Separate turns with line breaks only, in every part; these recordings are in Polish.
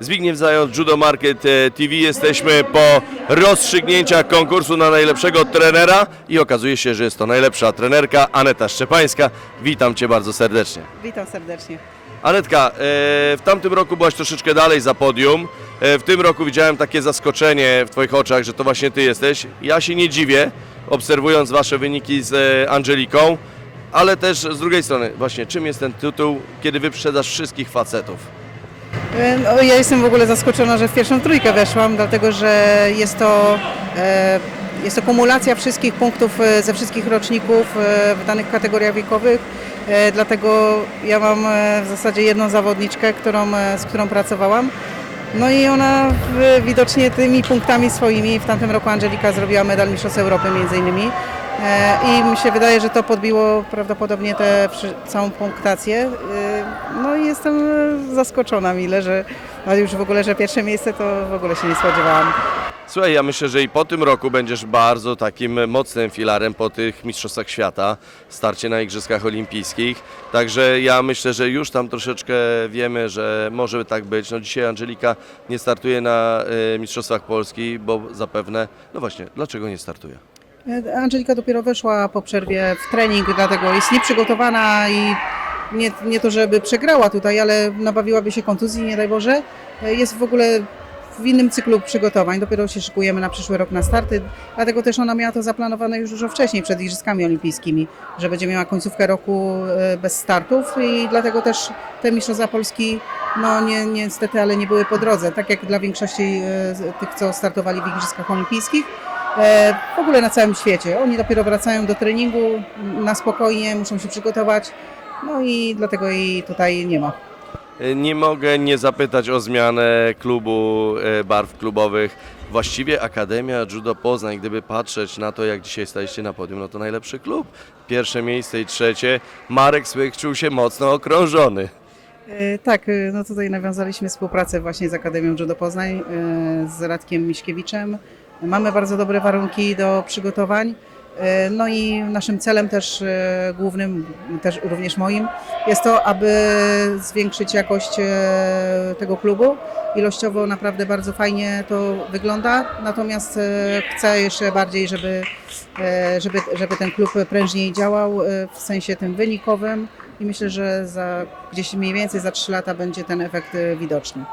Zbigniew Zając, Judo Market e, TV. Jesteśmy po rozstrzygnięciach konkursu na najlepszego trenera i okazuje się, że jest to najlepsza trenerka Aneta Szczepańska. Witam Cię bardzo serdecznie.
Witam serdecznie.
Anetka, e, w tamtym roku byłaś troszeczkę dalej za podium. E, W tym roku widziałem takie zaskoczenie w Twoich oczach, że to właśnie Ty jesteś. Ja się nie dziwię, obserwując Wasze wyniki z Angeliką, ale też z drugiej strony, właśnie czym jest ten tytuł, kiedy wyprzedasz wszystkich facetów?
Ja jestem w ogóle zaskoczona, że w pierwszą trójkę weszłam, dlatego że jest to, e, jest to kumulacja wszystkich punktów e, ze wszystkich roczników e, w danych kategoriach wiekowych. Dlatego ja mam w zasadzie jedną zawodniczkę, którą, z którą pracowałam. No i ona widocznie tymi punktami swoimi, w tamtym roku Angelika zrobiła medal Mistrzostw Europy między innymi. E, I mi się wydaje, że to podbiło prawdopodobnie tę całą punktację. E, No i jestem zaskoczona mile, że a już w ogóle, że pierwsze miejsce to w ogóle się nie spodziewałam.
Słuchaj, ja myślę, że i po tym roku będziesz bardzo takim mocnym filarem po tych Mistrzostwach Świata, starcie na Igrzyskach Olimpijskich. Także ja myślę, że już tam troszeczkę wiemy, że może tak być. No dzisiaj Angelika nie startuje na e, Mistrzostwach Polski, bo zapewne, no właśnie, dlaczego nie startuje?
E, Angelika dopiero weszła po przerwie w trening, dlatego jest nieprzygotowana i nie, nie to, żeby przegrała tutaj, ale nabawiłaby się kontuzji, nie daj Boże. E, Jest w ogóle w innym cyklu przygotowań. Dopiero się szykujemy na przyszły rok na starty, dlatego też ona miała to zaplanowane już dużo wcześniej, przed Igrzyskami Olimpijskimi, że będzie miała końcówkę roku e, bez startów i dlatego też te Mistrzostwa Polski, no nie, niestety, ale nie były po drodze, tak jak dla większości tych, co startowali w Igrzyskach Olimpijskich. E, w ogóle na całym świecie. Oni dopiero wracają do treningu na spokojnie, muszą się przygotować. No i dlatego jej tutaj nie ma.
E, Nie mogę nie zapytać o zmianę klubu, e, barw klubowych. Właściwie Akademia Judo Poznań, gdyby patrzeć na to, jak dzisiaj staliście na podium, no to najlepszy klub. Pierwsze miejsce i trzecie. Marek Słyk czuł się mocno okrążony.
Tak, no tutaj nawiązaliśmy współpracę właśnie z Akademią Judo Poznań, z Radkiem Miśkiewiczem. Mamy bardzo dobre warunki do przygotowań. E, No i naszym celem też e, głównym, też również moim, jest to, aby zwiększyć jakość e, tego klubu. Ilościowo naprawdę bardzo fajnie to wygląda, natomiast chcę jeszcze bardziej, żeby, żeby, żeby ten klub prężniej działał w sensie tym wynikowym i myślę, że za gdzieś mniej więcej za 3 lata będzie ten efekt widoczny.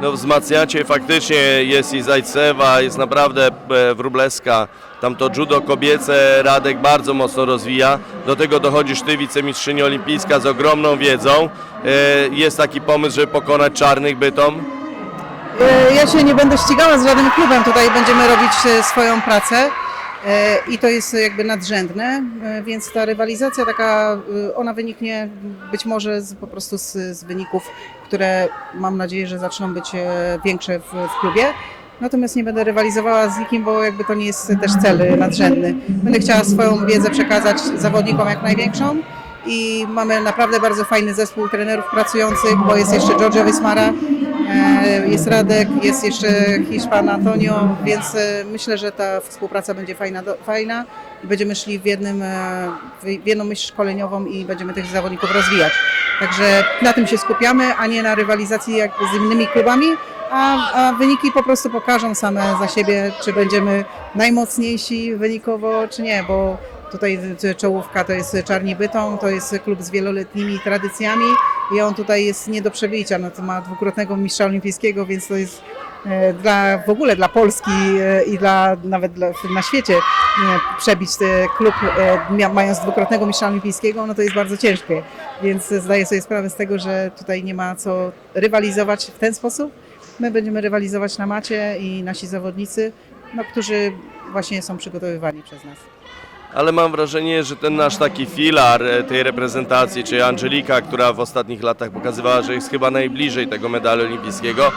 No wzmacniacie, faktycznie jest i Zajcewa, jest naprawdę e, Wróbleska. Tam to judo kobiece Radek bardzo mocno rozwija. Do tego dochodzisz ty, wicemistrzyni olimpijska z ogromną wiedzą. E, Jest taki pomysł, żeby pokonać czarnych bytom.
E, Ja się nie będę ścigała z żadnym klubem, tutaj będziemy robić swoją pracę i to jest jakby nadrzędne, e, więc ta rywalizacja taka, e, ona wyniknie być może z, po prostu z, z wyników, które mam nadzieję, że zaczną być e, większe w, w klubie. Natomiast nie będę rywalizowała z nikim, bo jakby to nie jest też cel nadrzędny. Będę chciała swoją wiedzę przekazać zawodnikom jak największą i mamy naprawdę bardzo fajny zespół trenerów pracujących, bo jest jeszcze Giorgio Wysmara, e, jest Radek, jest jeszcze Hiszpan Antonio, więc e, myślę, że ta współpraca będzie fajna, fajna i będziemy szli w, jednym, e, w jedną myśl szkoleniową i będziemy tych zawodników rozwijać. Także na tym się skupiamy, a nie na rywalizacji jak z innymi klubami, a, a wyniki po prostu pokażą same za siebie, czy będziemy najmocniejsi wynikowo, czy nie, bo tutaj czołówka to jest Czarni Bytom, to jest klub z wieloletnimi tradycjami i on tutaj jest nie do przebicia, no to ma dwukrotnego mistrza olimpijskiego, więc to jest e, dla, w ogóle dla Polski e, i dla, nawet dla, na świecie przebić klub e, mając dwukrotnego mistrza olimpijskiego, no to jest bardzo ciężkie, więc zdaję sobie sprawę z tego, że tutaj nie ma co rywalizować w ten sposób. My będziemy rywalizować na macie i nasi zawodnicy, no, którzy właśnie są przygotowywani przez nas.
Ale mam wrażenie, że ten nasz taki filar e, tej reprezentacji, czyli Angelika, która w ostatnich latach pokazywała, że jest chyba najbliżej tego medalu olimpijskiego,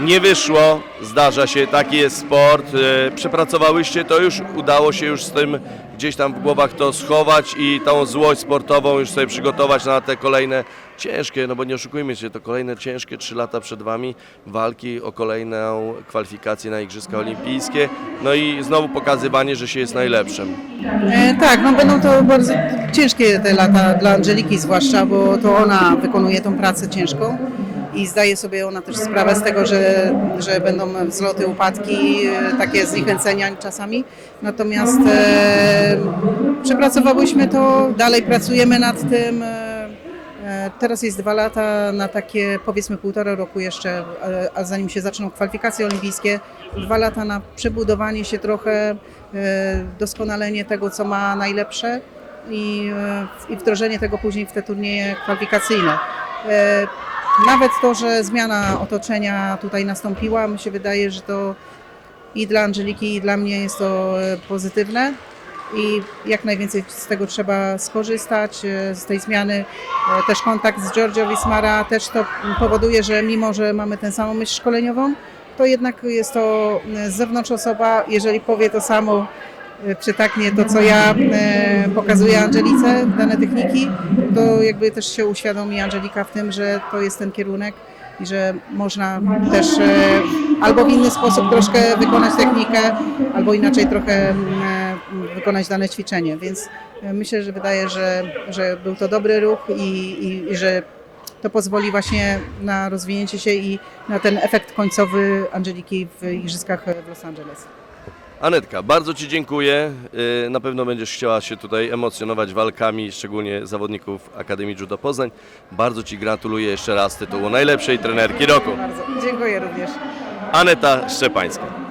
nie wyszło, zdarza się, taki jest sport. E, Przepracowałyście to już, udało się już z tym gdzieś tam w głowach to schować i tą złość sportową już sobie przygotować na te kolejne ciężkie, no bo nie oszukujmy się, to kolejne ciężkie trzy lata przed Wami walki o kolejną kwalifikację na Igrzyska Olimpijskie, no i znowu pokazywanie, że się jest najlepszym.
E, tak, no będą to bardzo ciężkie te lata dla Angeliki zwłaszcza, bo to ona wykonuje tą pracę ciężką i zdaje sobie ona też sprawę z tego, że, że będą wzloty, upadki, e, takie zniechęcenia czasami. Natomiast e, przepracowałyśmy to, dalej pracujemy nad tym. e, e, Teraz jest dwa lata na takie, powiedzmy półtora roku jeszcze, a zanim się zaczną kwalifikacje olimpijskie, dwa lata na przebudowanie się trochę, doskonalenie tego, co ma najlepsze i wdrożenie tego później w te turnieje kwalifikacyjne. Nawet to, że zmiana otoczenia tutaj nastąpiła, mi się wydaje, że to i dla Angeliki, i dla mnie jest to e, pozytywne i jak najwięcej z tego trzeba skorzystać, e, z tej zmiany. E, Też kontakt z Giorgio Wismara też to powoduje, że mimo, że mamy tę samą myśl szkoleniową, to jednak jest to z zewnątrz osoba, jeżeli powie to samo, przytaknie to, co ja e, pokazuję Angelice, dane techniki, to jakby też się uświadomi Angelika w tym, że to jest ten kierunek i że można też e, albo w inny sposób troszkę wykonać technikę, albo inaczej trochę wykonać dane ćwiczenie. Więc myślę, że wydaje, że, że był to dobry ruch i, i, i że to pozwoli właśnie na rozwinięcie się i na ten efekt końcowy Angeliki w Igrzyskach w Los Angeles.
Anetka, bardzo Ci dziękuję. Y, Na pewno będziesz chciała się tutaj emocjonować walkami, szczególnie zawodników Akademii Judo Poznań. Bardzo Ci gratuluję jeszcze raz tytułu najlepszej trenerki roku.
Bardzo dziękuję również.
Aneta Szczepańska.